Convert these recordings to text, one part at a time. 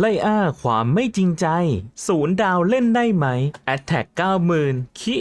ไล่อ้าความไม่จริงใจ ศูนย์ดาวเล่นได้ไหม Attack 90,000คิ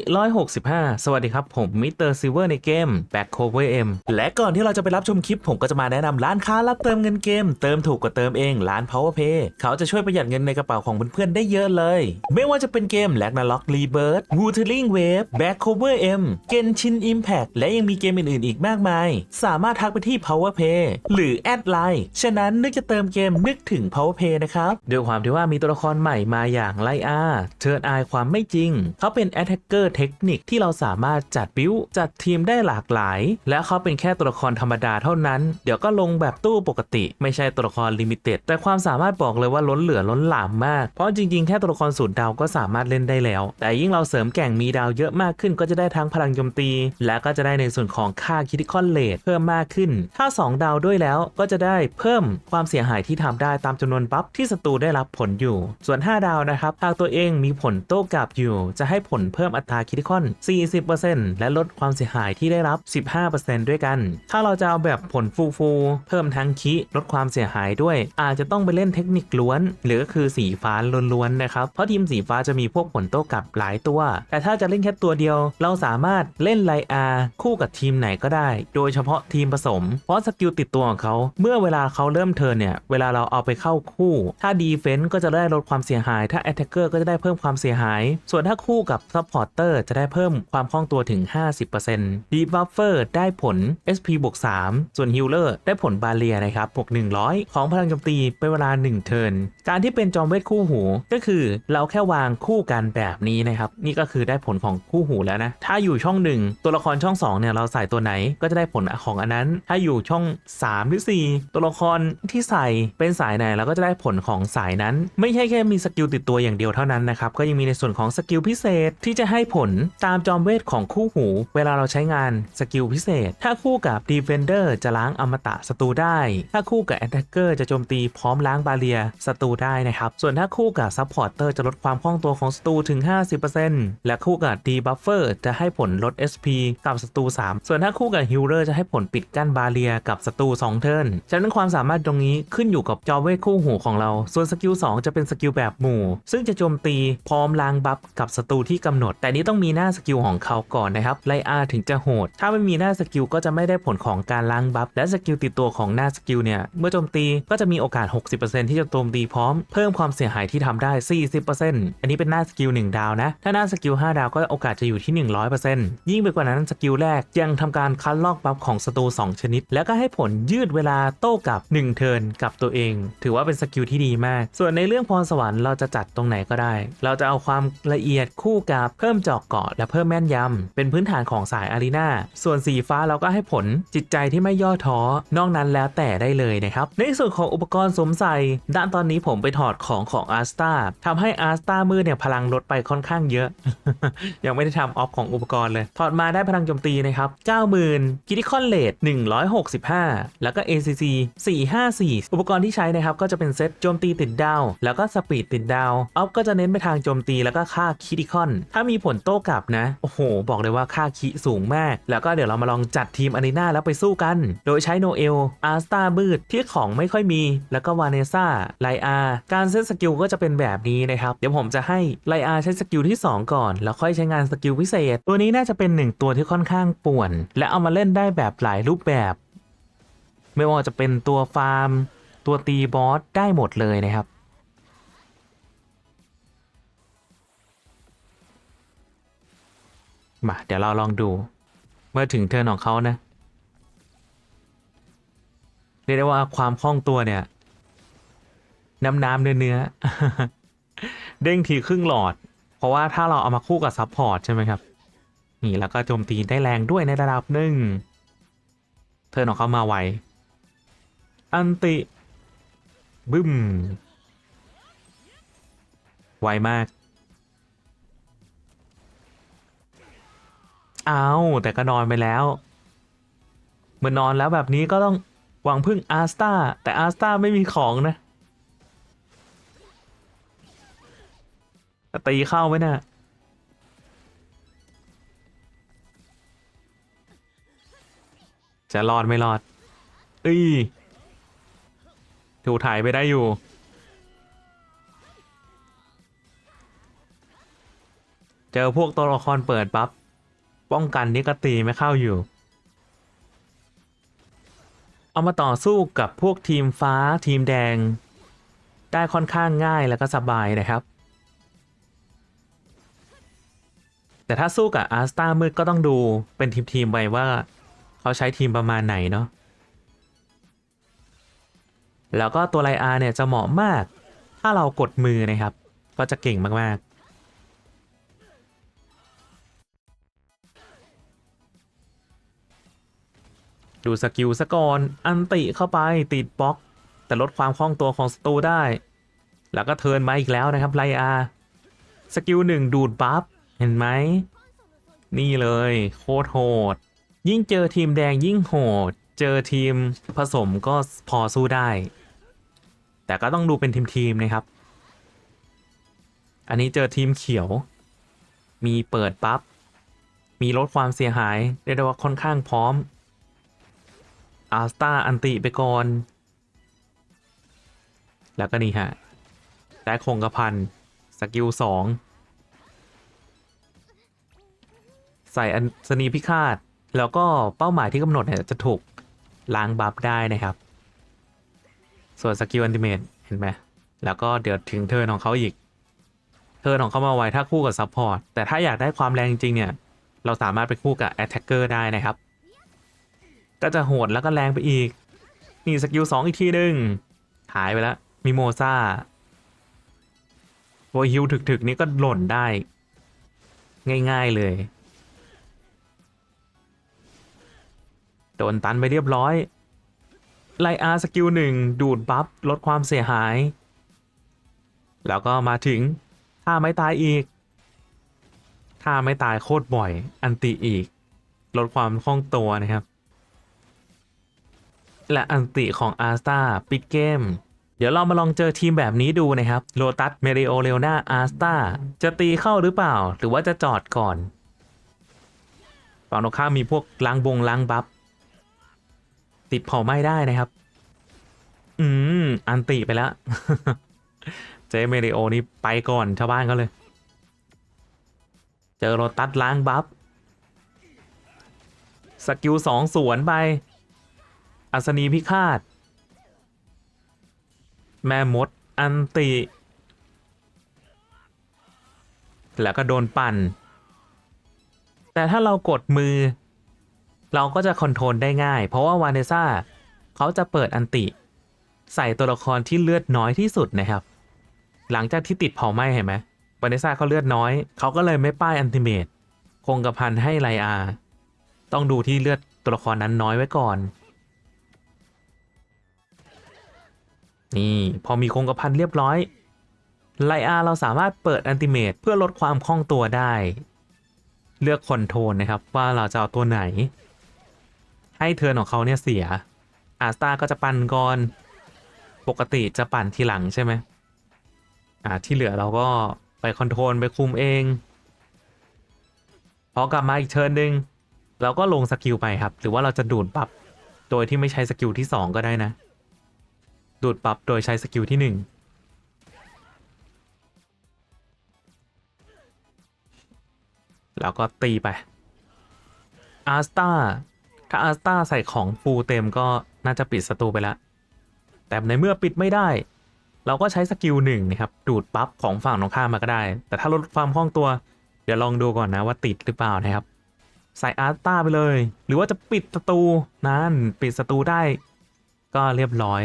165 สวัสดีครับ ผมมิสเตอร์ซิเวอร์ในเกม Back Cover M และก่อนที่เราจะไปรับชมคลิป ผมก็จะมาแนะนำร้านค้ารับเติมเงินเกม เติมถูกกว่าเติมเองร้าน Power Pay เขาจะช่วยประหยัดเงินในกระเป๋าของเพื่อนๆได้เยอะเลย ไม่ว่าจะเป็นเกม l a g n a r o k Rebirth Wuthering Wave Back Cover M Genshin Impact และยังมีเกมอื่นๆ อีกมากมาย สามารถทักไปที่ Power Pay หรือแอดไลน์ฉะนั้นนึกจะเติมเกมนึกถึง Power Pay นะครับด้วยความที่ว่ามีตัวละครใหม่มาอย่างไลอาเทิร์นอายความไม่จริง เขาเป็น Attacker เทคนิคที่เราสามารถจัดบิวจัดทีมได้หลากหลาย และเขาเป็นแค่ตัวละครธรรมดาเท่านั้น เดี๋ยวก็ลงแบบตู้ปกติ ไม่ใช่ตัวละครลิมิเต็ดแต่ความสามารถบอกเลยว่าล้นเหลือล้นหลามมาก เพราะจริงๆ แค่ตัวละครศูนย์ดาวก็สามารถเล่นได้แล้ว แต่ยิ่งเราเสริมแก่งมีดาวเยอะมากขึ้นก็จะได้ทั้งพลังโจมตี และก็จะได้ในส่วนของค่าคิติคอนเลทเพิ่มมากขึ้น ถ้า 2 ดาวด้วยแล้วก็จะได้เพิ่มความเสียหายที่ทำได้ตามจำนวนบัฟที่ศัตรูได้รับผลอยู่ ส่วน 5 ดาวนะครับหากตัวเองมีผลโต้กลับอยู่ จะให้ผลเพิ่มอัตราคิติคอน 40%และลดความเสียหายที่ได้รับ 15%ด้วยกัน ถ้าเราจะเอาแบบผลฟูฟูเพิ่มทั้งคิลดความเสียหายด้วย อาจจะต้องไปเล่นเทคนิคล้วน หรือก็คือสีฟ้าล้วนๆนะครับ เพราะทีมสีฟ้าจะมีพวกผลโต้กลับหลายตัว แต่ถ้าจะเล่นแค่ตัวเดียว เราสามารถเล่นไลอาคู่กับทีมไหนก็ได้ โดยเฉพาะทีมผสม เพราะสกิลติดตัวของเขา เมื่อเวลาเขาเริ่มเทิร์นเนี่ย เวลาเราเอาไปเข้าคู่ถ้าดีเฟนต์ก็จะได้ลดความเสียหาย ถ้าแอตแทกเกอร์ก็จะได้เพิ่มความเสียหาย ส่วนถ้าคู่กับซัพพอร์เตอร์จะได้เพิ่มความคล่องตัวถึง 50%ดีบัฟเฟอร์ได้ผล SP บวก3ส่วนฮิลเลอร์ได้ผลบาเลียนะครับบวก100 ของพลังโจมตีเป็นเวลา 1 เทิร์น การที่เป็นจอมเวทคู่หู ก็คือเราแค่วางคู่กันแบบนี้นะครับ นี่ก็คือได้ผลของคู่หูแล้วนะ ถ้าอยู่ช่อง 1 ตัวละครช่อง2เนี่ยเราใส่ตัวไหนก็จะได้ผลของอันนั้น ถ้าอยู่ช่อง 3 หรือ 4 ตัวละครที่ใส่เป็นสายไหนเราก็จะได้ผลของสายนั้น ไม่ใช่แค่มีสกิลติดตัวอย่างเดียวเท่านั้นนะครับก็ยังมีในส่วนของสกิลพิเศษที่จะให้ผลตามจอมเวทของคู่หู เวลาเราใช้งานสกิลพิเศษ ถ้าคู่กับ Defender จะล้างอมตะศัตรูได้ ถ้าคู่กับ Attacker จะโจมตีพร้อมล้างบาเรียศัตรูได้นะครับส่วนถ้าคู่กับ Supporter จะลดความคล่องตัวของศัตรูถึง 50%และคู่กับ Debuffer จะให้ผลลด SP กับศัตรู3 ส่วนถ้าคู่กับ Healer จะให้ผลปิดกั้นบาเรียกับศัตรู2เทิร์นฉะนั้นความสามารถตรงนี้ขึ้นอยู่กับจอเวทคู่หูของเราส่วนสกิล2จะเป็นสกิลแบบหมู่ ซึ่งจะโจมตีพร้อมล้างบัฟกับศัตรูที่กำหนด แต่นี้ต้องมีหน้าสกิลของเขาก่อนนะครับไลอาถึงจะโหด ถ้าไม่มีหน้าสกิลก็จะไม่ได้ผลของการล้างบัฟและสกิลติดตัวของหน้าสกิลเนี่ยเมื่อโจมตีก็จะมีโอกาส 60%ที่จะโจมตีพร้อมเพิ่มความเสียหายที่ทำได้ 40%อันนี้เป็นหน้าสกิล1ดาวนะ ถ้าหน้าสกิล5ดาวก็โอกาสจะอยู่ที่ 100%ยิ่งไปกว่านั้นสกิลแรกยังทำการคัดลอกบัฟของศัตรู2ชนิด แล้วก็ให้ผลยืดเวลาโต้กับ 1 เทิร์นกับตัวเอง ถือว่าเป็นสกิลที่ดีมาก ส่วนในเรื่องพรสวรรค์เราจะจัดตรงไหนก็ได้ เราจะเอาความละเอียดคู่กับเพิ่มจาะเกาะและเพิ่มแม่นยำเป็นพื้นฐานของสายอารีนาส่วนสีฟ้าเราก็ให้ผลจิตใจที่ไม่ย่อท้อนอกนั้นแล้วแต่ได้เลยนะครับ ในส่วนของอุปกรณ์สวมใส่ด้านตอนนี้ผมไปถอดของของอาร์สตาทำให้อาร์สตามือเนี่ยพลังลดไปค่อนข้างเยอะ ยังไม่ได้ทำออฟของอุปกรณ์เลย ถอดมาได้พลังโจมตีนะครับ 90,000กิติคอนเลท165 แล้วก็ ACC 454 อุปกรณ์ที่ใช้นะครับก็จะเป็นเซตโจมตีติดดาว แล้วก็สปีดติดดาวออฟก็จะเน้นไปทางโจมตีแล้วก็ค่าคิติคอน ถ้ามีผลโต้กลับนะ โอ้โห บอกเลยว่าค่าคิสูงมาก แล้วก็เดี๋ยวเรามาลองจัดทีมอารีนาแล้วไปสู้กัน โดยใช้โนเอลอาร์สตาบืดที่ของไม่ค่อยมี แล้วก็วาเนซ่าไลอาการเซตสกิลก็จะเป็นแบบนี้นะครับ เดี๋ยวผมจะให้ไลอาใช้สกิลที่ 2 ก่อน แล้วค่อยใช้งานสกิลพิเศษ ตัวนี้น่าจะเป็นหนึ่งตัวที่ค่อนข้างป่วน และเอามาเล่นได้แบบหลายรูปแบบ ไม่ว่าจะเป็นตัวฟาร์ม ตัวตีบอสได้หมดเลยนะครับ มาเดี๋ยวเราลองดู เมื่อถึงเทิร์นของเขานะเรียกได้ว่าความคล่องตัวเนี่ย น้ำน้ำเนื้อเนื้อเด้งทีครึ่งหลอด เพราะว่าถ้าเราเอามาคู่กับซับพอร์ตใช่ไหมครับ นี่แล้วก็โจมตีได้แรงด้วยในระดับหนึ่งเทิร์นของเขามาไว อันติ บึ้ม ไวมาก เอาแต่ก็นอนไปแล้ว เมื่อนอนแล้วแบบนี้ก็ต้องหวังพึ่งอาร์สตาแต่อาร์สตาไม่มีของนะตีเข้าไว้นะ่ะจะรอดไม่รอดเอ้ย ถูถ่ายไปได้อยู่ เจอพวกตัวละครเปิดปับ๊บป้องกันนิก็ตีไม่เข้าอยู่ เอามาต่อสู้กับพวกทีมฟ้าทีมแดง ได้ค่อนข้างง่ายแล้วก็สบายนะครับ แต่ถ้าสู้กับอาร์สตามืดก็ต้องดูเป็นทีมๆไปว่า เขาใช้ทีมประมาณไหนเนาะ แล้วก็ตัวไลอาเนี่ยจะเหมาะมาก ถ้าเรากดมือนะครับ ก็จะเก่งมาก ๆดูสกิลสก่อน อันติเข้าไปติดบล็อก แต่ลดความคล่องตัวของศัตรูได้ แล้วก็เทิร์นมาอีกแล้วนะครับไลอาสกิลหนึ่งดูดบัฟ เห็นไหม นี่เลย โคตรโหด ยิ่งเจอทีมแดงยิ่งโหด เจอทีมผสมก็พอสู้ได้ แต่ก็ต้องดูเป็นทีมๆนะครับ อันนี้เจอทีมเขียว มีเปิดปั๊บ มีลดความเสียหายเรียกได้ว่าค่อนข้างพร้อมอาสตาอันติไปก่อน แล้วก็นี่ฮะได้คงกระพันสกิลสองใส่อันสนีพิฆาต แล้วก็เป้าหมายที่กำหนดเนี่ยจะถูกล้างบัฟได้นะครับ ส่วนสกิลอันติเมตเห็นไหมแล้วก็เดี๋ยวถึงเทิร์นของเขาอีก เทิร์นของเขามาไว้ถ้าคู่กับซัพพอร์ต แต่ถ้าอยากได้ความแรงจริงเนี่ย เราสามารถไปคู่กับแอตแทกเกอร์ได้นะครับ ก็จะโหดแล้วก็แรงไปอีก นี่สกิลสองอีกทีหนึ่งหายไปแล้ว มีโมซาโวฮิวถึกๆ นี่ก็หล่นได้ ง่ายๆเลย โดนตันไปเรียบร้อย ไลอาสกิลหนึ่งดูดบัฟลดความเสียหาย แล้วก็มาถึงถ้าไม่ตายอีก ถ้าไม่ตายโคตรบ่อย อันติอีก ลดความคล่องตัวนะครับ และอันติของอาร์สตาปิดเกม เดี๋ยวเรามาลองเจอทีมแบบนี้ดูนะครับโ o ตัสเมริโอเลโอนาอาร์สตาจะตีเข้าหรือเปล่า หรือว่าจะจอดก่อนฝั่งตรงข้ามมีพวกล้างบงล้างบัฟ ติดเผาไหม้ได้นะครับ อืม อันติไปแล้ว เจเมริโอนี่ไปก่อนชาวบ้านเขาเลย เจอโรตัสล้างบัฟ สกิลสองสวนไป อัศนีพิฆาต แม่มด อันติ แล้วก็โดนปั่น แต่ถ้าเรากดมือ เราก็จะคอนโทรลได้ง่าย เพราะว่าวานเนซ่าเขาจะเปิดอันติ ใส่ตัวละครที่เลือดน้อยที่สุดนะครับ หลังจากที่ติดเผาไหม้เห็นไหมวานเนซ่าเขาเลือดน้อย เขาก็เลยไม่ป้ายอันติเมตคงกระพันให้ไลอาต้องดูที่เลือดตัวละครนั้นน้อยไว้ก่อน นี่พอมีคงกระพันเรียบร้อยไลอาเราสามารถเปิดอันติเมตเพื่อลดความคล่องตัวได้ เลือกคอนโทรลนะครับว่าเราจะเอาตัวไหน ให้เทิร์นของเขาเนี่ยเสียอาสตาก็จะปั่นก่อน ปกติจะปั่นทีหลังใช่ไหมอ่าที่เหลือเราก็ไปคอนโทรลไปคุมเอง พอกลับมาอีกเทิร์นหนึ่งเราก็ลงสกิลไปครับ หรือว่าเราจะดูดปรับโดยที่ไม่ใช้สกิลที่ 2 ก็ได้นะ ดูดปรับโดยใช้สกิลที่ 1แล้วก็ตีไปอาร์สตา ถ้าอาร์สตาใส่ของฟูลเต็มก็น่าจะปิดศัตรูไปแล้ว แต่ในเมื่อปิดไม่ได้ เราก็ใช้สกิลหนึ่งนะครับ ดูดปั๊บของฝั่งตรงข้ามมาก็ได้ แต่ถ้าลดความคล่องตัว เดี๋ยวลองดูก่อนนะว่าติดหรือเปล่านะครับ ใส่อาร์ตาไปเลย หรือว่าจะปิดศัตรูนั่นปิดศัตรูได้ ก็เรียบร้อย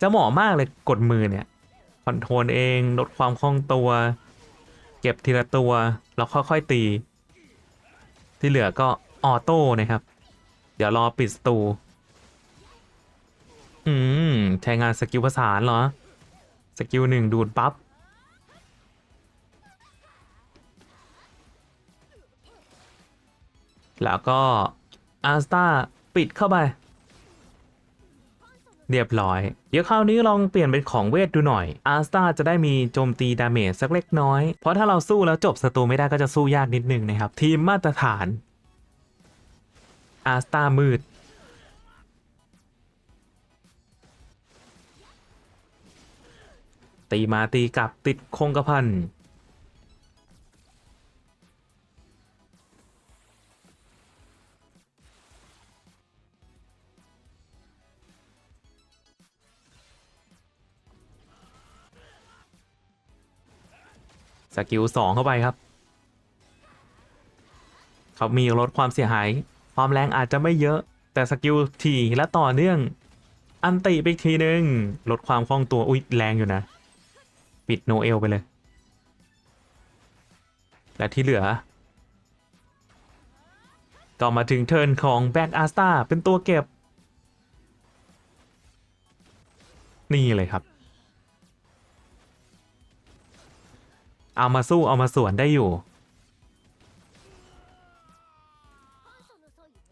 จะเหมาะมากเลยกดมือเนี่ยคอนโทรลเองลดความคล่องตัว เก็บทีละตัวแล้วค่อยๆตี ที่เหลือก็ ออโต้นะครับ เดี๋ยวรอปิดศัตรูอืม ใช้งานสกิลประสานเหรอ สกิลหนึ่งดูดปั๊บแล้วก็อาร์สตาปิดเข้าไป เรียบร้อย เดี๋ยวคราวนี้ลองเปลี่ยนเป็นของเวทดูหน่อย อาร์สตาจะได้มีโจมตีดาเมจสักเล็กน้อย เพราะถ้าเราสู้แล้วจบศัตรูไม่ได้ก็จะสู้ยากนิดนึงนะครับ ทีมมาตรฐาน อาสตามืด ตีมาตีกลับติดคงกระพันสกิลสองเข้าไปครับ เขามีลดความเสียหาย ความแรงอาจจะไม่เยอะ แต่สกิลทีและต่อเนื่อง อันติไปอีกทีหนึ่งลดความคล่องตัว อุ๊ย แรงอยู่นะ ปิดโนเอลไปเลย และที่เหลือก็มาถึงเทิร์นของแบ็กอาสตาเป็นตัวเก็บ นี่เลยครับ เอามาสู้เอามาสวนได้อยู่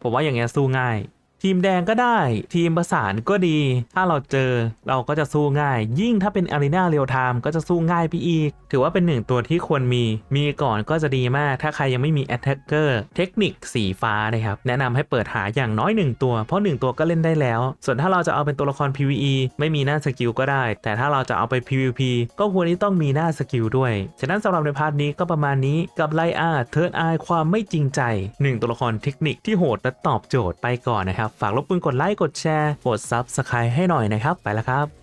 ผมว่าอย่างเงี้ยสู้ง่าย ทีมแดงก็ได้ ทีมประสานก็ดี ถ้าเราเจอเราก็จะสู้ง่าย ยิ่งถ้าเป็นอารีนาเรียลไทม์ก็จะสู้ง่ายไปอีก ถือว่าเป็นหนึ่งตัวที่ควรมี มีก่อนก็จะดีมาก ถ้าใครยังไม่มี a t t a c k e r เทคนิคสีฟ้านะครับ แนะนำให้เปิดหาอย่างน้อย 1 ตัว เพราะ 1 ตัวก็เล่นได้แล้ว ส่วนถ้าเราจะเอาเป็นตัวละคร PVE ไม่มีหน้าสกิลก็ได้ แต่ถ้าเราจะเอาไป PVP ก็ควรที่ต้องมีหน้าสกิลด้วย ฉะนั้นสำหรับในพาร์ทนี้ก็ประมาณนี้กับไลอาเทิร์นอายความไม่จริงใจ 1 ตัวละครเทคนิคที่โหดและตอบโจทย์ไปก่อนนะครับฝากรบกวนกดไลค์กดแชร์กด Subscribe ให้หน่อยนะครับ ไปแล้วครับ